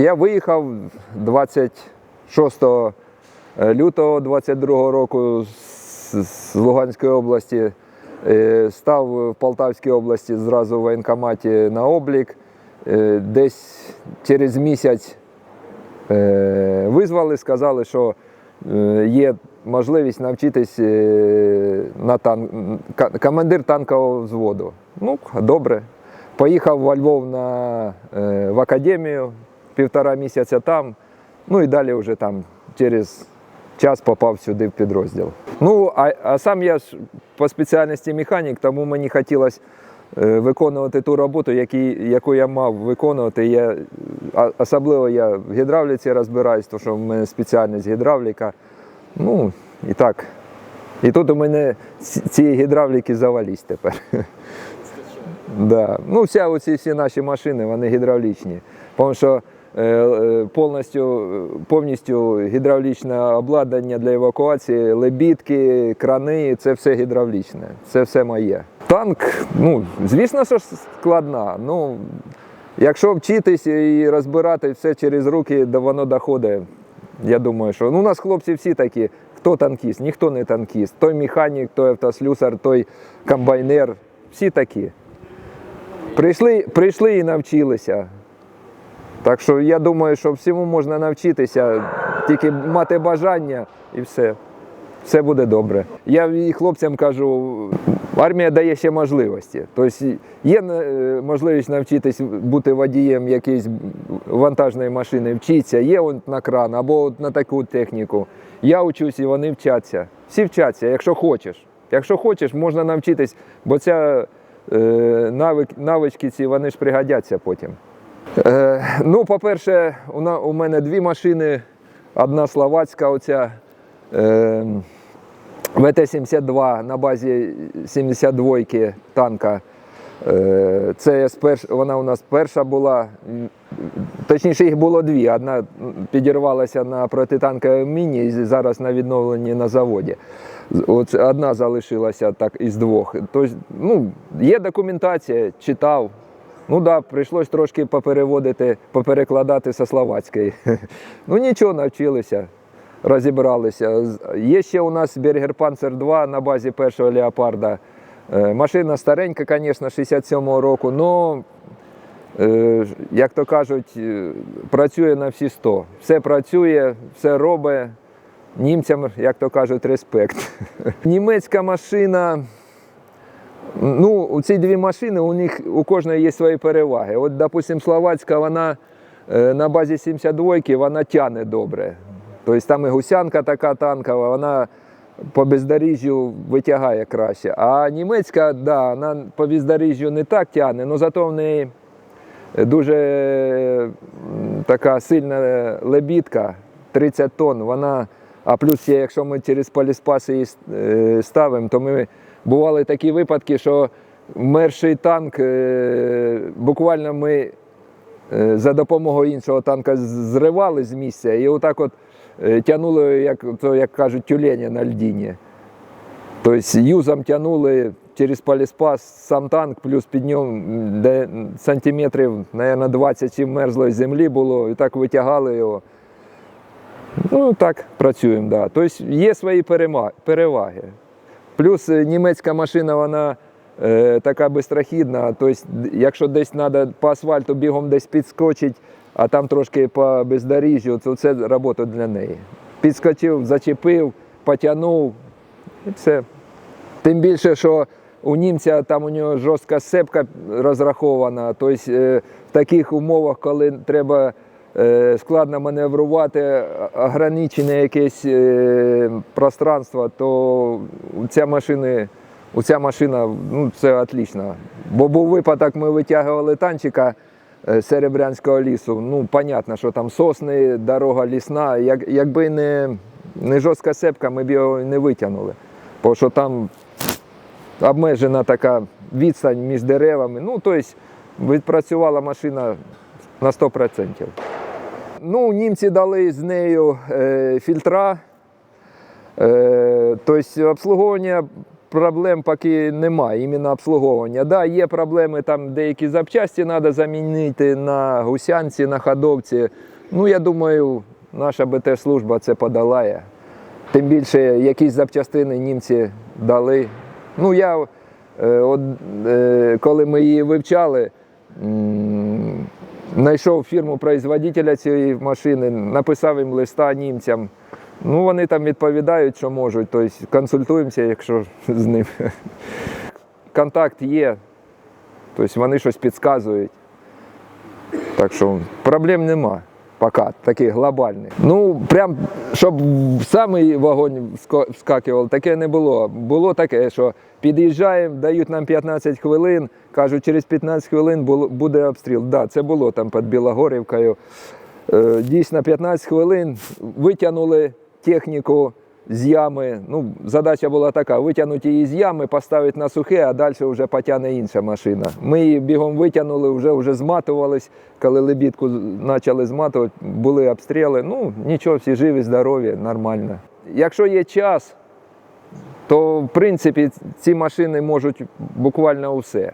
Я виїхав 26 лютого 22 року з, Луганської області. Е, Став в Полтавській області зразу в воєнкоматі на облік. Е, Десь через місяць е, визвали, сказали, що е, є можливість навчитись е, на танк, командир танкового взводу. Ну, добре. Поїхав во Львов на, е, в академію, півтора місяця там, ну і далі вже там через час попав сюди в підрозділ. Ну, а, а сам я ж по спеціальності механік, тому мені хотілося е, виконувати ту роботу, яку я мав виконувати. Я, особливо я в гідравліці розбираюсь, тому що в мене спеціальність гідравліка. Ну, і так. І тут у мене ці- гідравліки завались тепер. Да. Ну, вся оці всі наші машини, вони гідравлічні. Тому що повністю, е, повністю гідравлічне обладнання для евакуації, лебідки, крани це все гідравлічне, це все моє. Танк, ну, звісно, що складна. Ну, якщо вчитись і розбирати все через руки, то воно доходить. Я думаю, що ну, у нас хлопці всі такі. Хто танкіст? Ніхто не танкіст. Той механік, той автослюсар, той комбайнер. Всі такі. Прийшли, прийшли і навчилися. Так що я думаю, що всьому можна навчитися, тільки мати бажання і все. Все буде добре. Я і хлопцям кажу, армія дає ще можливості. Тобто є е, можливість навчитись бути водієм якоїсь вантажної машини, вчиться, є от на кран або на таку техніку. Я вчусь і вони вчаться. Всі вчаться, якщо хочеш. Якщо хочеш, можна навчитись, бо ця е, навички ці вони ж пригодяться потім. Е, ну, по-перше, у, мене дві машини. Одна словацька, оця е, ВТ-72 на базі 72-ки танка. Е, це сперш, вона у нас перша була. Точніше, їх було дві. Одна підірвалася на протитанковій міні і зараз на відновленні на заводі. От одна залишилася так із двох. Тобто, ну, є документація, читав. Ну да, прийшлось трошки попереводити, поперекладати со словацької. Ну нічого, навчилися, розібралися. Є ще у нас Бергер Панцер 2 на базі першого леопарда. Е, Машина старенька, звісно, 67-го року, але, як то кажуть, е, працює на всі 100. Все працює, все робить. Німцям, як то кажуть, респект. Німецька машина. Ну, ці дві машини у них у кожної є свої переваги. От, допустим, словацька, вона е, на базі 72-ки вона тяне добре. Тобто там і гусянка така танкова, вона по бездоріжжю витягає краще. А німецька, да, вона по бездоріжжю не так тяне, але зато в неї дуже така сильна лебідка, 30 тонн. Вона, а плюс якщо ми через поліспаси її е, ставимо, то ми бували такі випадки, що мерший танк, е, буквально ми е, за допомогою іншого танка зривали з місця і отак от е, тягнули, як, то, як кажуть, тюленя на льдіні. Тобто юзом тягнули через поліспас сам танк, плюс під м, де сантиметрів, мабуть, 20 чи мерзлої землі було, і так витягали його. Ну, так працюємо, да. Тобто є свої переваги. Плюс е, німецька машина, вона е, така бистрохідна. Тобто, якщо десь треба по асфальту бігом десь підскочить, а там трошки по бездоріжжю, то це робота для неї. Підскочив, зачепив, потягнув і все. Тим більше, що у німця там у нього жорстка сепка розрахована. Тобто е, в таких умовах, коли треба складно маневрувати, ограничене якесь е, пространство, то ця машини, у ця машина ну, це отлично. Бо був випадок, ми витягували танчика е, з Серебрянського лісу. Ну, понятно, що там сосни, дорога лісна. Як, якби не, не жорстка сепка, ми б його не витягнули. Бо що там обмежена така відстань між деревами. Ну, тобто відпрацювала машина на 100%. Ну, німці дали з нею е, фільтра. Е, тобто обслуговування проблем поки немає, іменно обслуговування. Да, є проблеми, там деякі запчасті треба замінити на гусянці, на ходовці. Ну, я думаю, наша БТ-служба це подолає. Тим більше якісь запчастини німці дали. Ну, я, е, от, е, коли ми її вивчали, знайшов фірму производителя цієї машини, написав їм листа німцям. Ну, вони там відповідають, що можуть. Тобто консультуємося, якщо з ним. Контакт є, тобто вони щось підказують. Так що проблем нема. Поки таких глобальних. Ну, прям, щоб в самий вогонь вско- вскакував, таке не було. Було таке, що під'їжджаємо, дають нам 15 хвилин, кажуть, через 15 хвилин буде обстріл. Так, да, це було там під Білогорівкою. Е, Дійсно, 15 хвилин витягнули техніку з ями. Ну, задача була така: витягнути її з ями, поставити на сухе, а далі вже потягне інша машина. Ми її бігом витягнули, вже, вже зматувались. Коли лебідку почали зматувати, були обстріли. Ну, нічого, всі живі, здорові, нормально. Якщо є час, то в принципі ці машини можуть буквально усе.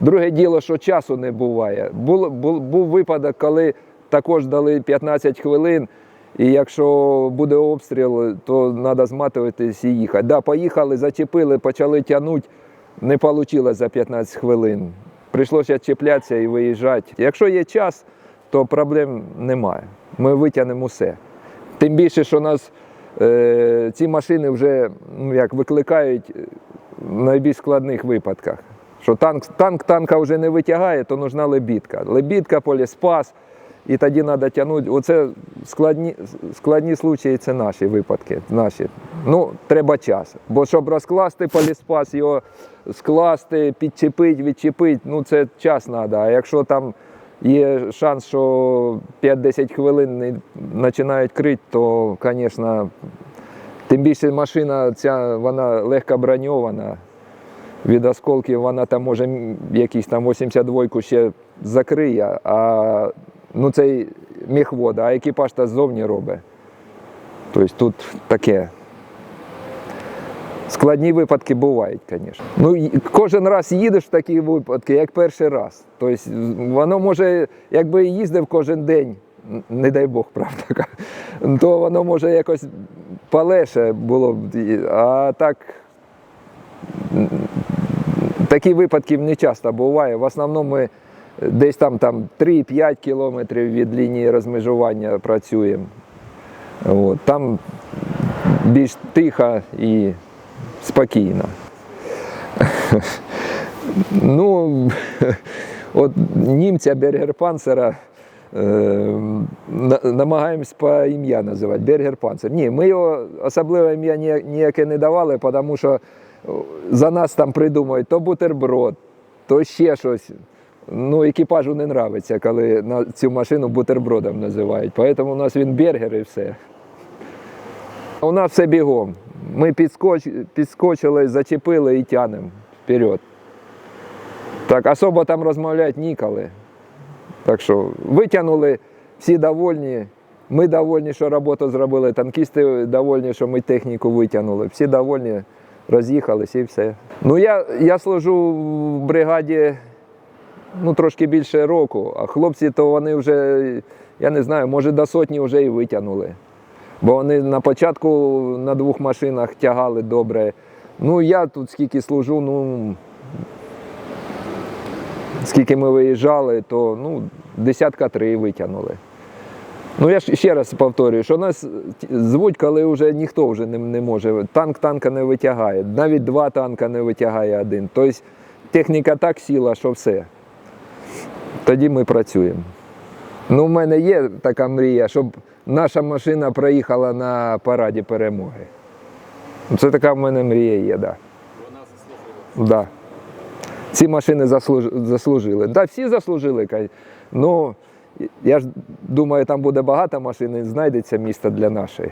Друге діло, що часу не буває. Був, був, був випадок, коли також дали 15 хвилин, і якщо буде обстріл, то треба зматуватись і їхати. Да, поїхали, зачепили, почали тягнути, не вийшло за 15 хвилин. Прийшлося чіплятися і виїжджати. Якщо є час, то проблем немає. Ми витягнемо усе. Тим більше, що нас е, ці машини вже ну, як викликають е, в найбільш складних випадках. Що танк, танк танка вже не витягає, то нужна лебідка. Лебідка, поліспас, і тоді треба тягнути. Оце складні, складні случаї, це наші випадки. Наші. Ну, треба час. Бо щоб розкласти поліспас, його скласти, підчепити, відчепити, ну це час треба. А якщо там є шанс, що 5-10 хвилин не починають крити, то, звісно, тим більше машина ця вона легко броньована. Від осколків вона там може м, якийсь там 82-ку ще закриє, а ну цей міхвод, а екіпаж та ззовні робить. Тобто тут таке. Складні випадки бувають, звісно. Ну, кожен раз їдеш в такі випадки, як перший раз. Тобто воно може, якби їздив кожен день, не дай Бог, правда, то воно може якось полегше було б. А так такі випадків не часто буває. В основному ми десь там, там 3-5 кілометрів від лінії розмежування працюємо. От, там більш тихо і спокійно. Ну, от німця Бергер-Панцера е, намагаємось по ім'я називати. Бергер-Панцер. Ні, ми його особливе ім'я ніяке не давали, тому що за нас там придумують то бутерброд, то ще щось. Ну, екіпажу не подобається, коли на цю машину бутербродом називають. Тому у нас він бергер і все. У нас все бігом. Ми підскоч... підскочили, зачепили і тянемо вперед. Так, особо там розмовляти ніколи. Так що витягнули, всі довольні. Ми довольні, що роботу зробили. Танкісти довольні, що ми техніку витягнули. Всі довольні, роз'їхались і все. Ну, я, я служу в бригаді ну, трошки більше року, а хлопці, то вони вже, я не знаю, може до сотні вже і витягнули. Бо вони на початку на двох машинах тягали добре. Ну, я тут скільки служу, ну скільки ми виїжджали, то ну, десятка три витягнули. Ну, я ж ще раз повторюю, що нас звуть, коли вже ніхто вже не, не може. Танк танка не витягає, навіть два танка не витягає один. Тобто техніка так сіла, що все. Тоді ми працюємо. Ну, в мене є така мрія, щоб наша машина проїхала на параді перемоги. Це така в мене мрія є, так. Да. Вона заслужила. Да. Ці машини заслуж- заслужили. Да, всі заслужили. Ну, я ж думаю, там буде багато машин знайдеться місце для нашої.